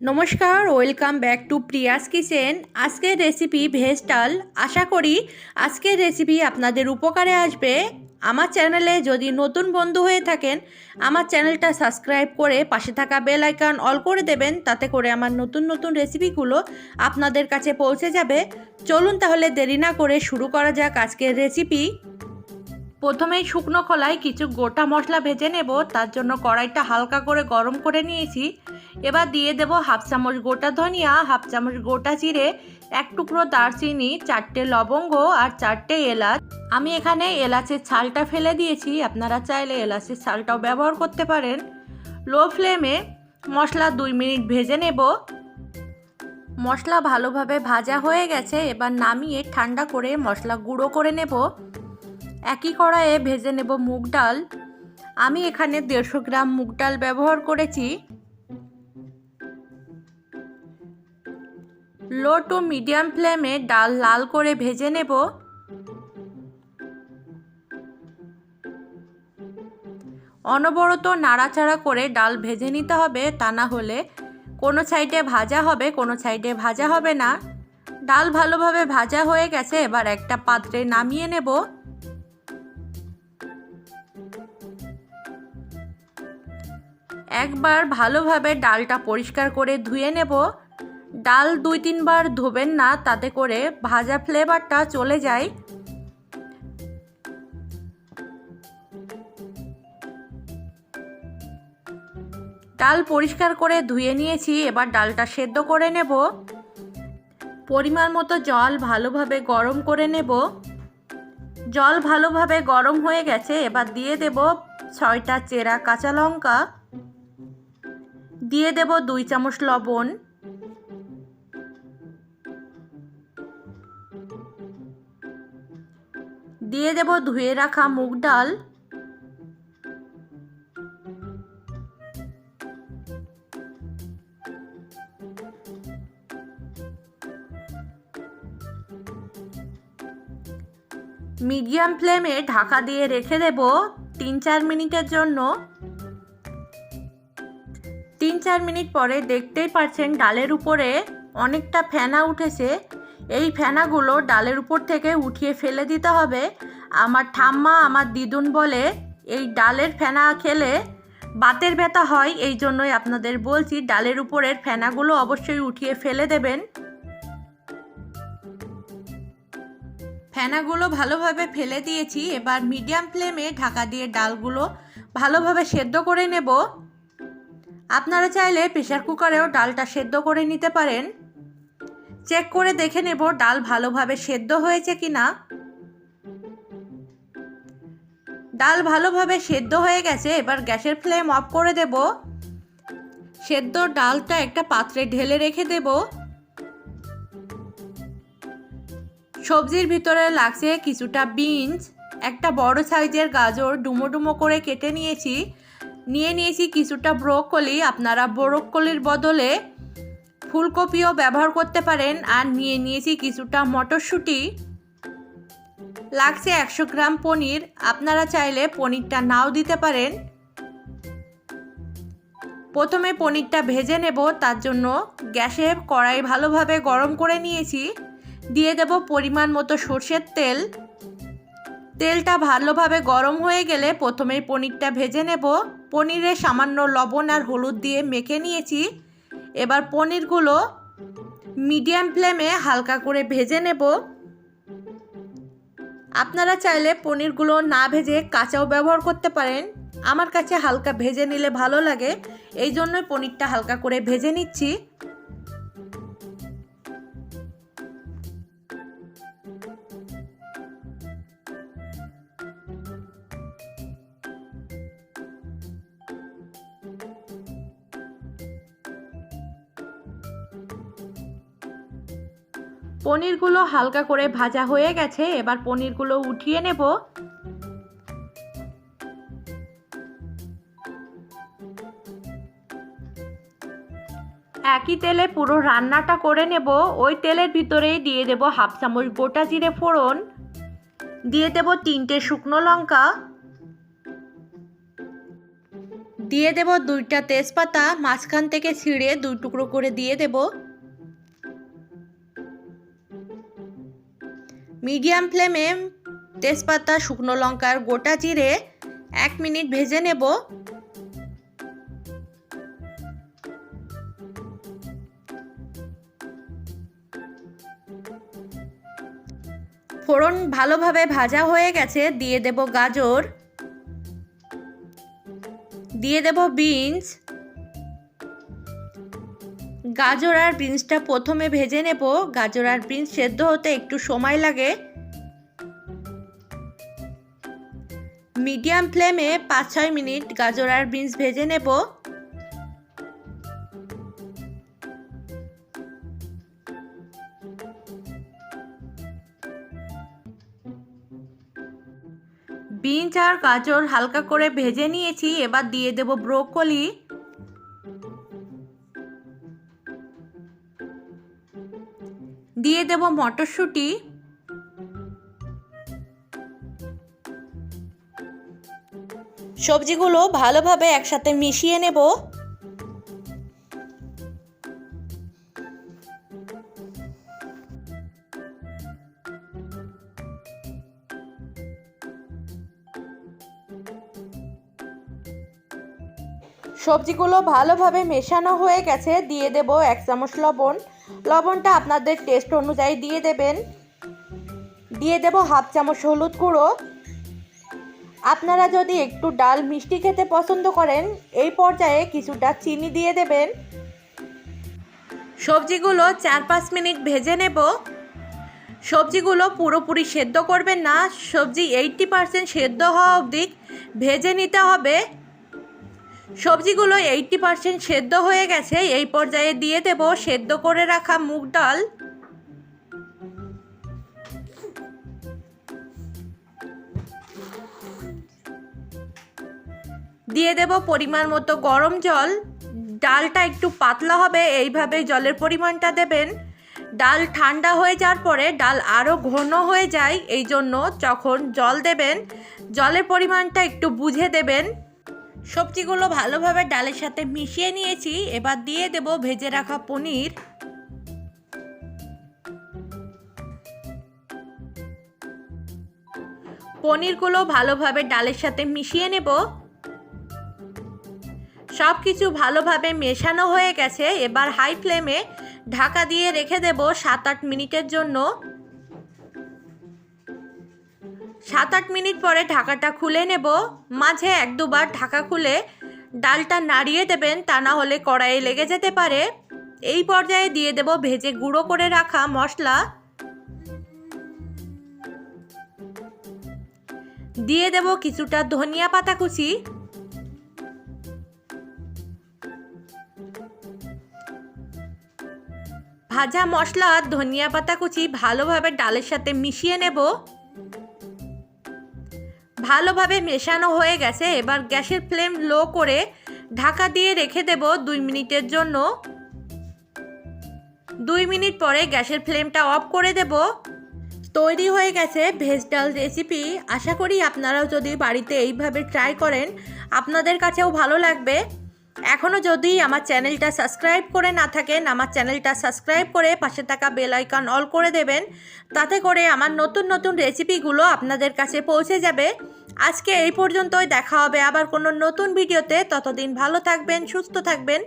নমস্কার, welcome back to Priya's kitchen. আজকের recipe veg ডাল। আশা করি আজকের রেসিপি আপনাদের উপকারে আসবে। আমার চ্যানেলে যদি নতুন বন্ধু হয়ে থাকেন, আমার চ্যানেলটা সাবস্ক্রাইব করে পাশে থাকা বেল আইকন অল করে দেবেন, তাতে করে আমার নতুন নতুন রেসিপিগুলো আপনাদের কাছে পৌঁছে যাবে। চলুন তাহলে দেরি না করে শুরু করা যাক আজকের রেসিপি প্রথমেই শুকনো খোলায় কিছু গোটা মশলা ভেজে নেব। তার জন্য কড়াইটা হালকা করে গরম করে নিয়েছি। এবার দিয়ে দেব হাফ চামচ গোটা ধনিয়া, হাফ চামচ গোটা জিরে, এক টুকরো দারচিনি, চারটে লবঙ্গ আর চারটে এলাচ। আমি এখানে এলাচের ছালটা ফেলে দিয়েছি, আপনারা চাইলে এলাচের ছালটাও ব্যবহার করতে পারেন। লো ফ্লেমে মশলা দুই মিনিট ভেজে নেব। মশলা ভালোভাবে ভাজা হয়ে গেছে, এবার নামিয়ে ঠান্ডা করে মশলা গুঁড়ো করে নেব। একই কড়াইয়ে ভেজে নেব মুগ ডাল। আমি এখানে দেড়শো গ্রাম মুগ ডাল ব্যবহার করেছি। লো টু মিডিয়াম ফ্লেমে ডাল লাল করে ভেজে নেব। অনবরত নাড়াচাড়া করে ডাল ভেজে নিতে হবে, তা না হলে কোনো সাইডে ভাজা হবে, কোনো সাইডে ভাজা হবে না। ডাল ভালোভাবে ভাজা হয়ে গেছে, এবার একটা পাত্রে নামিয়ে নেব। একবার ভালোভাবে ডালটা পরিষ্কার করে ধুয়ে নেব। ডাল দুই তিনবার ধোবেন না, তাতে করে ভাজা ফ্লেভারটা চলে যায়। ডাল পরিষ্কার করে ধুয়ে নিয়েছি, এবার ডালটা সেদ্ধ করে নেব। পরিমাণ মতো জল ভালোভাবে গরম করে নেব। জল ভালোভাবে গরম হয়ে গেছে, এবার দিয়ে দেব ছয়টা চেরা কাঁচা লঙ্কা। দিয়ে দেব দুই চামচ লবণ। দিয়ে দেব ধুয়ে রাখা মুগ ডাল। মিডিয়াম ফ্লেমে ঢাকা দিয়ে রেখে দেব তিন চার মিনিটের জন্য। তিন চার মিনিট পরে দেখতেই পাচ্ছেন ডালের উপরে অনেকটা ফেনা উঠেছে। এই ফেনাগুলো ডালের উপর থেকে উঠিয়ে ফেলে দিতে হবে। আমার ঠাম্মা আমার দিদুন বলে এই ডালের ফেনা খেলে বাতের ব্যথা হয়, এই জন্যই আপনাদের বলছি ডালের উপরের ফেনাগুলো অবশ্যই উঠিয়ে ফেলে দেবেন। ফেনাগুলো ভালোভাবে ফেলে দিয়েছি, এবার মিডিয়াম ফ্লেমে ঢাকা দিয়ে ডালগুলো ভালোভাবে সেদ্ধ করে নেব। আপনারা চাইলে প্রেশার কুকারেও ডালটা সেদ্ধ করে নিতে পারেন। চেক করে দেখে নেব ডাল ভালোভাবে সেদ্ধ হয়েছে কি না ডাল ভালোভাবে সেদ্ধ হয়ে গেছে, এবার গ্যাসের ফ্লেম অফ করে দেব। সেদ্ধ ডালটা একটা পাত্রে ঢেলে রেখে দেব। সবজির ভিতরে লাগছে কিছুটা বিনস, একটা বড় সাইজের গাজর ডুমো ডুমো করে কেটে নিয়েছি। নিয়ে নিয়েছি কিছুটা ব্রোকলি, আপনারা ব্রোকলির বদলে ফুলকপিও ব্যবহার করতে পারেন। আর নিয়ে নিয়েছি কিছুটা মটরশুঁটি। লাগছে একশো গ্রাম পনির। আপনারা চাইলে পনিরটা নাও দিতে পারেন। প্রথমে পনিরটা ভেজে নেব। তার জন্য গ্যাসে কড়াই ভালোভাবে গরম করে নিয়েছি। দিয়ে দেব পরিমাণ মতো সর্ষের তেল। তেলটা ভালোভাবে গরম হয়ে গেলে প্রথমে পনিরটা ভেজে নেব। পনিরে সামান্য লবণ আর হলুদ দিয়ে মেখে নিয়েছি। এবার পনিরগুলো মিডিয়াম ফ্লেমে হালকা করে ভেজে নেব। আপনারা চাইলে পনিরগুলো না ভেজে কাঁচাও ব্যবহার করতে পারেন। আমার কাছে হালকা ভেজে নিলে ভালো লাগে। এই জন্যই পনিরটা হালকা করে ভেজে নিচ্ছি। পনিরগুলো হালকা করে ভাজা হয়ে গেছে, এবার পনিরগুলো উঠিয়ে নেব। একই তেলে পুরো রান্নাটা করে নেব। ওই তেলের ভিতরেই দিয়ে দেব হাফ চামচ গোটা জিরে ফোড়ন। দিয়ে দেব তিনটে শুকনো লঙ্কা। দিয়ে দেব দুইটা তেজপাতা। মাঝখান থেকে ছিঁড়ে দুই টুকরো করে দিয়ে দেব। মিডিয়াম ফ্লেমে তেজপাতা, শুকনো লঙ্কার গোটা জিরে এক মিনিট ভেজে নেব। ফোড়ন ভালোভাবে ভাজা হয়ে গেছে, দিয়ে দেব গাজর। দিয়ে দেব বিনস। গাজর আর বিনসটা প্রথমে ভেজে নেব। গাজর আর বিনস সেদ্ধ হতে একটু সময় লাগে। মিডিয়াম ফ্লেমে পাঁচ ছয় মিনিট গাজর আর বিনস ভেজে নেব। বিনস আর গাজর হালকা করে ভেজে নিয়েছি। এবার দিয়ে দেব ব্রোকলি। দিয়ে দেব মটরশুঁটি। সবজিগুলো ভালোভাবে একসাথে মিশিয়ে নেব। সবজিগুলো ভালোভাবে মেশানো হয়ে গেছে, দিয়ে দেব এক চামচ লবণ। লবণটা আপনাদের টেস্ট অনুযায়ী দিয়ে দেবেন। দিয়ে দেব হাফ চামচ হলুদ গুঁড়ো। আপনারা যদি একটু ডাল মিষ্টি খেতে পছন্দ করেন, এই পর্যায়ে কিছুটা চিনি দিয়ে দেবেন। সবজিগুলো চার পাঁচ মিনিট ভেজে নেব। সবজিগুলো পুরোপুরি সেদ্ধ করবেন না। সবজি এইটটি পারসেন্ট সেদ্ধ হওয়া অবধি ভেজে নিতে হবে। সবজিগুলো এইটটি পারসেন্ট সেদ্ধ হয়ে গেছে, এই পর্যায়ে দিয়ে দেব সেদ্ধ করে রাখা মুগ ডাল। দিয়ে দেব পরিমাণ মতো গরম জল। ডালটা একটু পাতলা হবে, এইভাবে জলের পরিমাণটা দেবেন। ডাল ঠান্ডা হয়ে যাওয়ার পরে ডাল আরও ঘন হয়ে যায়, এই জন্য যখন জল দেবেন, জলের পরিমাণটা একটু বুঝে দেবেন। সবজিগুলো ভালোভাবে ডালের সাথে মিশিয়ে নিয়েছি। এবার দিয়ে দেব ভেজে রাখা পনির। পনিরগুলো ভালোভাবে ডালের সাথে মিশিয়ে নেব। সব কিছু ভালোভাবে মেশানো হয়ে গেছে। এবার হাই ফ্লেমে ঢাকা দিয়ে রেখে দেব সাত আট মিনিটের জন্য। সাত আট মিনিট পরে ঢাকাটা খুলে নেব। মাঝে এক দুবার ঢাকা খুলে ডালটা নাড়িয়ে দেবেন, তা না হলে কড়াইয়ে লেগে যেতে পারে। এই পর্যায়ে দিয়ে দেব ভেজে গুঁড়ো করে রাখা মশলা। দিয়ে দেব কিছুটা ধনিয়া পাতা কুচি। ভাজা মশলা আর ধনিয়া পাতা কুচি ভালোভাবে ডালের সাথে মিশিয়ে নেব। ভালোভাবে মেশানো হয়ে গেছে। এবার গ্যাসের ফ্লেম লো করে ঢাকা দিয়ে রেখে দেব দুই মিনিটের জন্য। দুই মিনিট পরে গ্যাসের ফ্লেমটা অফ করে দেব। তৈরি হয়ে গেছে ভেজ ডাল রেসিপি। আশা করি আপনারাও যদি বাড়িতে এইভাবে ট্রাই করেন, আপনাদের কাছেও ভালো লাগবে। এখনও যদি আমার চ্যানেলটা সাবস্ক্রাইব করে না থাকেন, আমার চ্যানেলটা সাবস্ক্রাইব করে পাশে থাকা বেল আইকন অল করে দেবেন। তাতে করে আমার নতুন নতুন রেসিপিগুলো আপনাদের কাছে পৌঁছে যাবে। আজকে এই পর্যন্তই দেখা হবে আবার কোনো নতুন ভিডিওতে। ততদিন ভালো থাকবেন সুস্থ থাকবেন।